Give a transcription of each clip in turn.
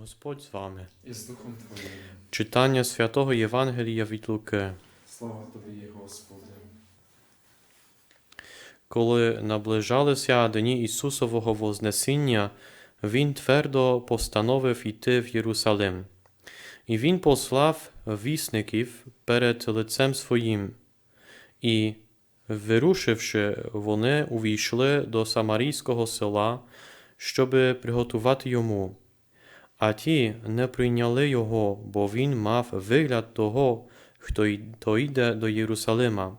Господь з вами. і з Духом Твоїм. Читання святого Євангелія від Луки. Слава Тобі, Господи. Коли наближалися дні Ісусового Вознесіння, Він твердо постановив іти в Єрусалим. І Він послав вісників перед лицем своїм. І, вирушивши, вони увійшли до Самарійського села, щоби приготувати йому. А ті не прийняли його, бо він мав вигляд того, хто йде до Єрусалима.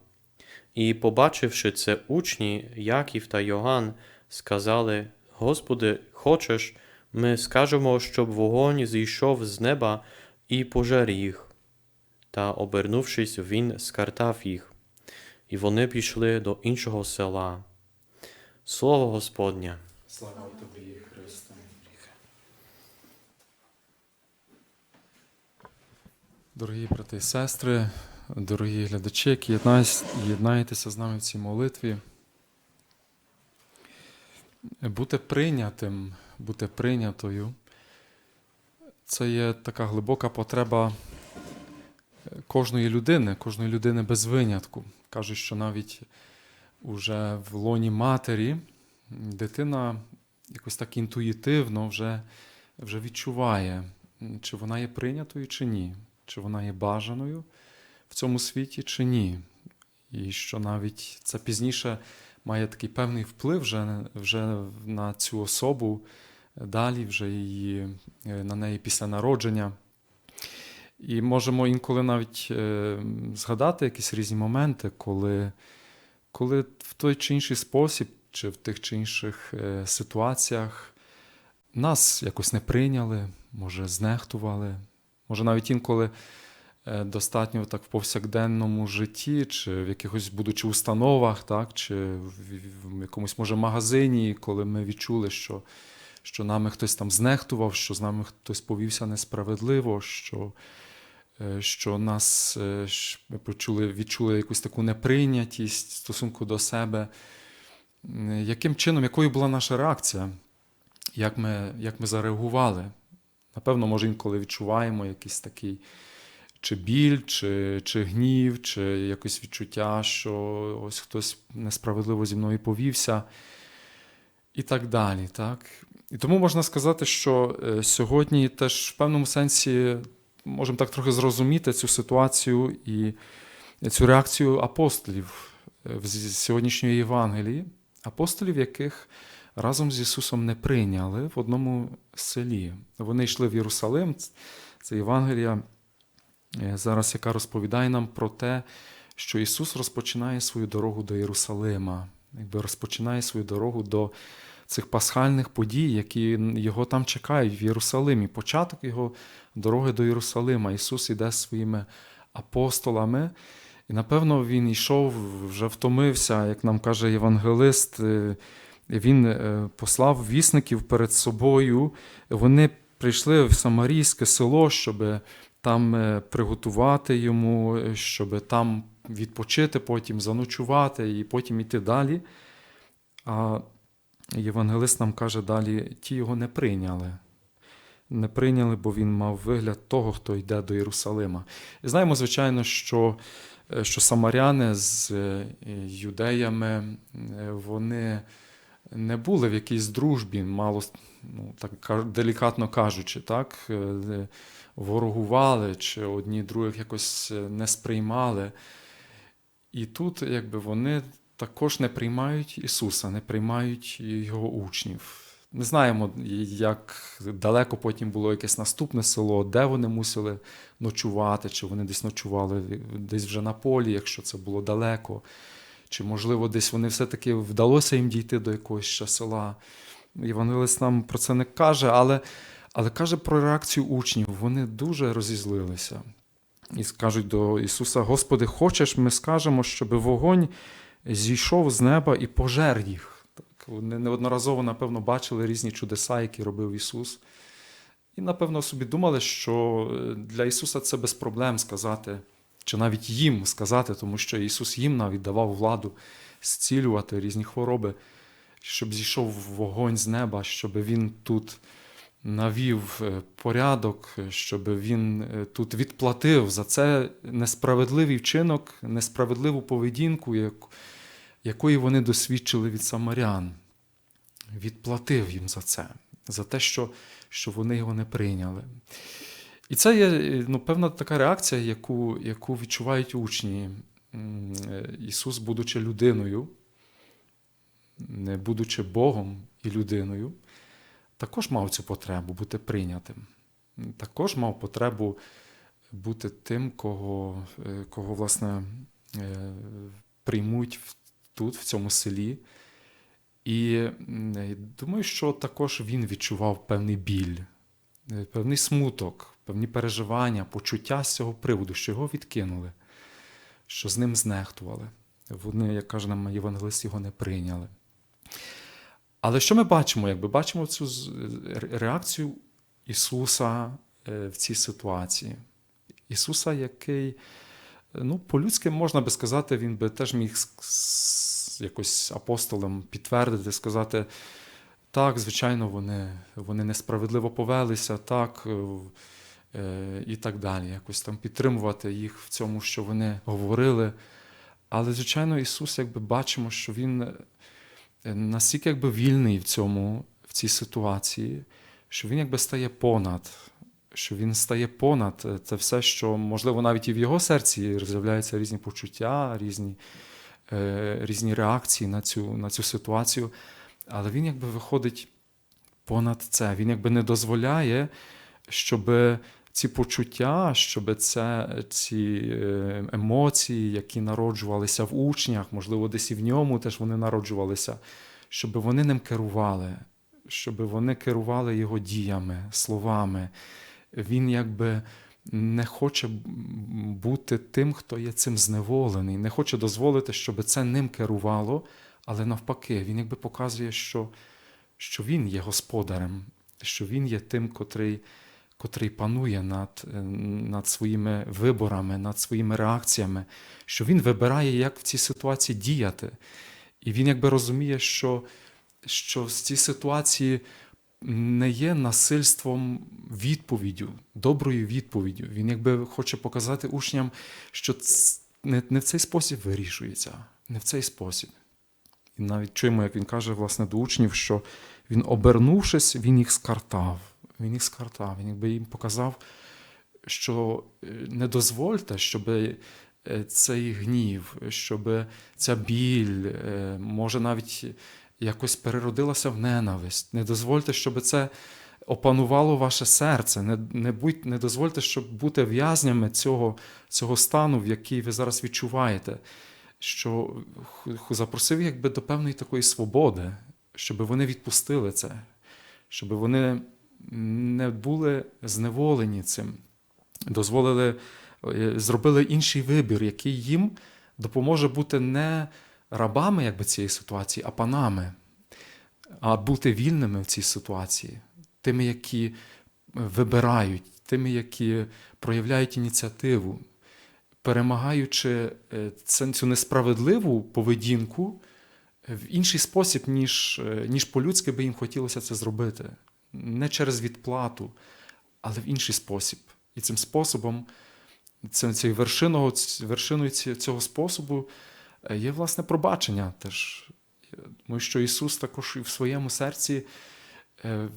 І, побачивши це учні, Яків та Йоанн, сказали: Господи, хочеш, ми скажемо, щоб вогонь зійшов з неба і пожер їх. Та, обернувшись, він скартав їх, і вони пішли до іншого села. Слово Господнє. Слава Тобі, Дорогі брати і сестри, дорогі глядачі, які єднаєтеся з нами в цій молитві. Бути прийнятим, бути прийнятою це є така глибока потреба кожної людини, кожної людини без винятку. Кажуть, що навіть уже в лоні матері дитина якось так інтуїтивно вже, вже відчуває, чи вона є прийнятою, чи ні, чи вона є бажаною в цьому світі, чи ні. І що навіть це пізніше має такий певний вплив вже, вже на цю особу, далі вже її, е, на неї після народження. І можемо інколи навіть е, згадати якісь різні моменти, коли, коли в той чи інший спосіб, чи в тих чи інших е, ситуаціях нас якось не прийняли, може, знехтували, може, навіть інколи е, достатньо так в повсякденному житті, чи в якихось будучи установах, так, чи в, якомусь може магазині, коли ми відчули, що, що нами хтось там знехтував, що з нами хтось повівся несправедливо, що, е, що нас е, ми почули, відчули якусь таку неприйнятість стосунку до себе. Яким чином, якою була наша реакція? Як ми, як ми зареагували? Напевно, може, інколи відчуваємо якийсь такий чи біль, чи, чи гнів, чи якесь відчуття, що ось хтось несправедливо зі мною повівся, і так далі. Так? І тому можна сказати, що е, сьогодні теж в певному сенсі можемо так трохи зрозуміти цю ситуацію і цю реакцію апостолів е, з- сьогоднішньої Євангелії, апостолів, яких разом з Ісусом не прийняли в одному селі. Вони йшли в Єрусалим. Це Євангелія, е, зараз яка розповідає нам про те, що Ісус розпочинає свою дорогу до Єрусалима, якби розпочинає свою дорогу до цих пасхальних подій, які його там чекають в Єрусалимі. Початок його дороги до Єрусалима. Ісус іде своїми апостолами. І напевно він йшов, вже втомився, як нам каже євангелист. Він е, послав вісників перед собою. Вони прийшли в Самарійське село, щоб там е, приготувати йому, е, щоб там відпочити, потім заночувати і потім йти далі. А євангелист нам каже далі: ті його не прийняли. Не прийняли, бо він мав вигляд того, хто йде до Єрусалима. І знаємо, звичайно, що, що самаряни з юдеями вони не були в якійсь дружбі, мало ну, так делікатно кажучи, так, е, ворогували чи одні других якось е, не сприймали. І тут якби вони також не приймають Ісуса, не приймають Його учнів. Не знаємо, як далеко потім було якесь наступне село, де вони мусили ночувати, чи вони десь ночували десь вже на полі, якщо це було далеко, чи, можливо, десь вони все-таки вдалося їм дійти до якогось ще села. Євангелист нам про це не каже, але, але каже про реакцію учнів. Вони дуже розізлилися. І скажуть до Ісуса: Господи, хочеш, ми скажемо, щоб вогонь зійшов з неба і пожер їх. Так, вони неодноразово, напевно, бачили різні чудеса, які робив Ісус. І, напевно, собі думали, що для Ісуса це без проблем сказати, чи навіть їм сказати, тому що Ісус їм навіть давав владу зцілювати різні хвороби, щоб зійшов вогонь з неба, щоб Він тут навів е, порядок, щоб він е, тут відплатив за це несправедливий вчинок, несправедливу поведінку, якої вони досвідчили від самарян. Відплатив їм за це, за те, що, що вони його не прийняли. І це є е, ну, певна така реакція, яку, яку відчувають учні. Е, Ісус, будучи людиною, не будучи Богом і людиною, також мав цю потребу бути прийнятим. Також мав потребу бути тим, кого, е, кого власне, приймуть тут, в цьому селі. І думаю, що також він відчував певний біль, певний смуток, певні переживання, почуття з цього приводу, що його відкинули, що з ним знехтували. Вони, як каже нам євангелист, його не прийняли. Але що ми бачимо? Якби бачимо цю реакцію Ісуса е, в цій ситуації. Ісуса, який, е, ну, по-людськи можна би сказати, він би теж міг якось апостолам підтвердити, сказати, так, звичайно, вони, вони несправедливо повелися, так, е, е, і так далі. Якось там підтримувати їх в цьому, що вони говорили. Але, звичайно, Ісус, якби бачимо, що Він е, настільки якби вільний в цьому, в цій ситуації, що він якби стає понад, що він стає понад це все, що можливо навіть і в його серці роз'являються різні почуття, різні, різні реакції на цю, на цю ситуацію. Але він якби виходить понад це. Він якби не дозволяє, щоб ці почуття, щоб це, ці е, емоції, які народжувалися в учнях, можливо, десь і в ньому теж вони народжувалися, щоб вони ним керували, щоб вони керували його діями, словами. Він якби не хоче бути тим, хто є цим зневолений, не хоче дозволити, щоб це ним керувало, але навпаки, він якби показує, що, що він є господарем, що він є тим, котрий котрий панує над, е, над своїми виборами, над своїми реакціями, що він вибирає, як в цій ситуації діяти. І він якби розуміє, що, що в цій ситуації не є насильством відповіддю, доброю відповіддю. Він якби хоче показати учням, що не, не в цей спосіб вирішується, не в цей спосіб. І навіть чуємо, як він каже власне, до учнів, що він, обернувшись, він їх скартав. Він їх скартав, він якби їм показав, що е, не дозвольте, щоб е, цей гнів, щоб ця біль, е, може навіть якось переродилася в ненависть. Не дозвольте, щоб це опанувало ваше серце. Не, не, будь, не дозвольте, щоб бути в'язнями цього, цього стану, в який ви зараз відчуваєте. Що запросив якби до певної такої свободи, щоб вони відпустили це, щоб вони не були зневолені цим, дозволили, е, зробили інший вибір, який їм допоможе бути не рабами якби, цієї ситуації, а панами, а бути вільними в цій ситуації, тими, які вибирають, тими, які проявляють ініціативу, перемагаючи е, цю несправедливу поведінку в інший спосіб, ніж, е, ніж по-людськи би їм хотілося це зробити. Не через відплату, але в інший спосіб. І цим способом, цією вершиною, вершиною цього способу е, є власне пробачення теж. Тому що Ісус також і в своєму серці, е,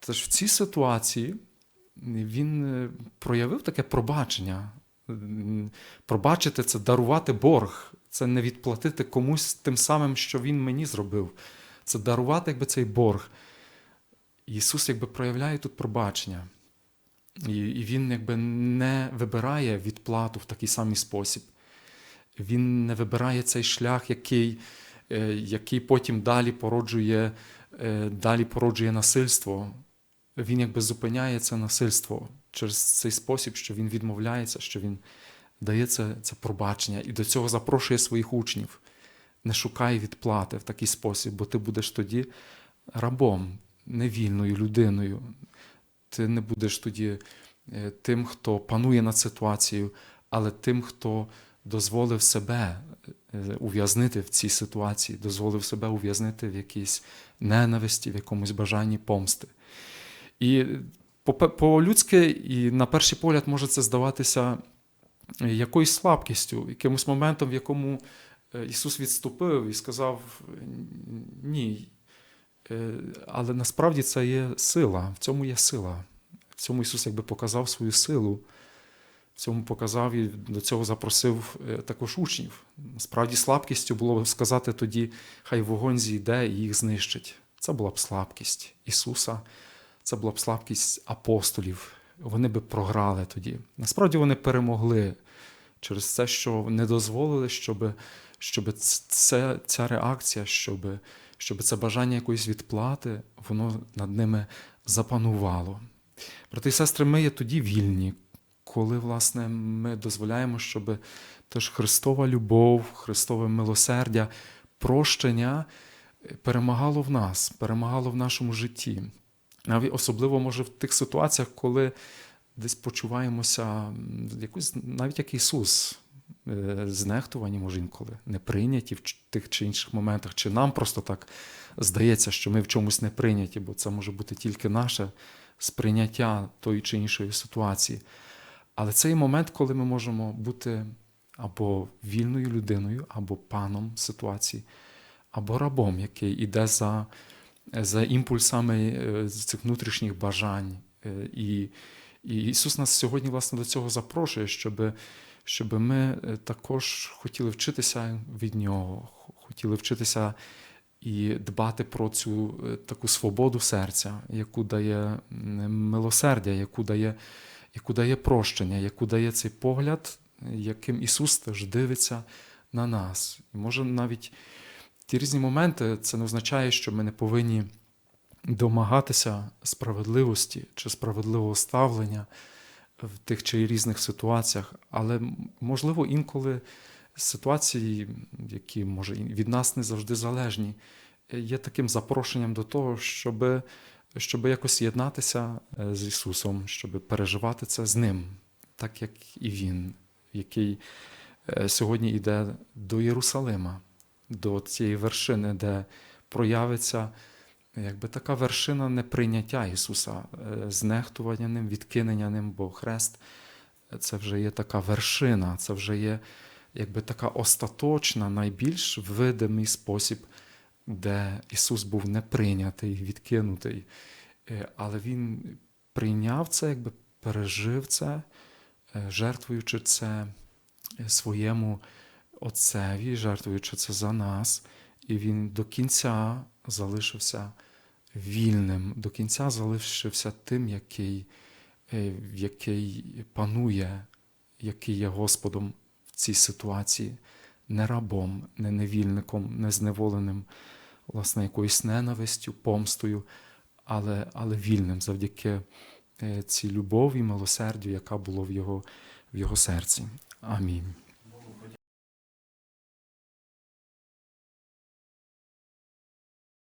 теж в цій ситуації, Він е, проявив таке пробачення. Пробачити це дарувати борг, це не відплатити комусь тим самим, що Він мені зробив. Це дарувати якби цей борг. Ісус якби проявляє тут пробачення. І, і Він якби не вибирає відплату в такий самий спосіб. Він не вибирає цей шлях, який, е, який потім далі породжує, е, далі породжує насильство. Він якби зупиняє це насильство через цей спосіб, що він відмовляється, що він дає це, це пробачення і до цього запрошує своїх учнів. Не шукай відплати в такий спосіб, бо ти будеш тоді рабом, невільною людиною. Ти не будеш тоді е, тим, хто панує над ситуацією, але тим, хто дозволив себе е, ув'язнити в цій ситуації, дозволив себе ув'язнити в якійсь ненависті, в якомусь бажанні помсти. І по- по-людськи, і на перший погляд може це здаватися якоюсь слабкістю, якимось моментом, в якому е, Ісус відступив і сказав ні. Е, Але насправді це є сила, в цьому є сила. В цьому Ісус якби показав свою силу, в цьому показав і до цього запросив е, також учнів. Насправді, слабкістю було сказати тоді, хай вогонь зійде і їх знищить. Це була б слабкість Ісуса, це була б слабкість апостолів. Вони би програли тоді. Насправді вони перемогли через те, що не дозволили, щоб, щоб це, ця реакція, щоб, щоб це бажання якоїсь відплати, воно над ними запанувало. Брати і сестри, ми є тоді вільні, коли власне, ми дозволяємо, щоб теж Христова любов, Христове милосердя, прощення перемагало в нас, перемагало в нашому житті. Навіть особливо може в тих ситуаціях, коли десь почуваємося м, якось, навіть як Ісус, е, знехтувані, може інколи, не прийняті в тих чи інших моментах, чи нам просто так здається, що ми в чомусь не прийняті, бо це може бути тільки наше сприйняття тої чи іншої ситуації. Але це є момент, коли ми можемо бути або вільною людиною, або паном ситуації, або рабом, який іде за, за імпульсами е, цих внутрішніх бажань. Е, І, і Ісус нас сьогодні, власне, до цього запрошує, щоб, щоб ми е, також хотіли вчитися від Нього, хотіли вчитися і дбати про цю таку свободу серця, яку дає милосердя, яку дає, яку дає прощення, яку дає цей погляд, яким Ісус теж дивиться на нас. Може навіть ті різні моменти це не означає, що ми не повинні домагатися справедливості чи справедливого ставлення в тих чи різних ситуаціях, але можливо інколи ситуації, які може від нас не завжди залежні, є таким запрошенням до того, щоб, щоб якось єднатися е, з Ісусом, щоб переживати це з Ним, так як і Він, який е, сьогодні йде до Єрусалима, до цієї вершини, де проявиться якби така вершина неприйняття Ісуса, е, знехтування ним, відкинення ним, бо хрест це вже є така вершина, це вже є якби така остаточна, найбільш видимий спосіб, де Ісус був не прийнятий, відкинутий. Е, Але Він прийняв це, якби пережив це, е, жертвуючи це е, своєму Отцеві, жертвуючи це за нас, і Він до кінця залишився вільним, до кінця залишився тим, який, е, який панує, який є Господом в цій ситуації, не рабом, не невільником, не зневоленим, власне, якоюсь ненавистю, помстою, але, але вільним завдяки е, цій любові, милосердю, яка була в його, в його серці. Амінь.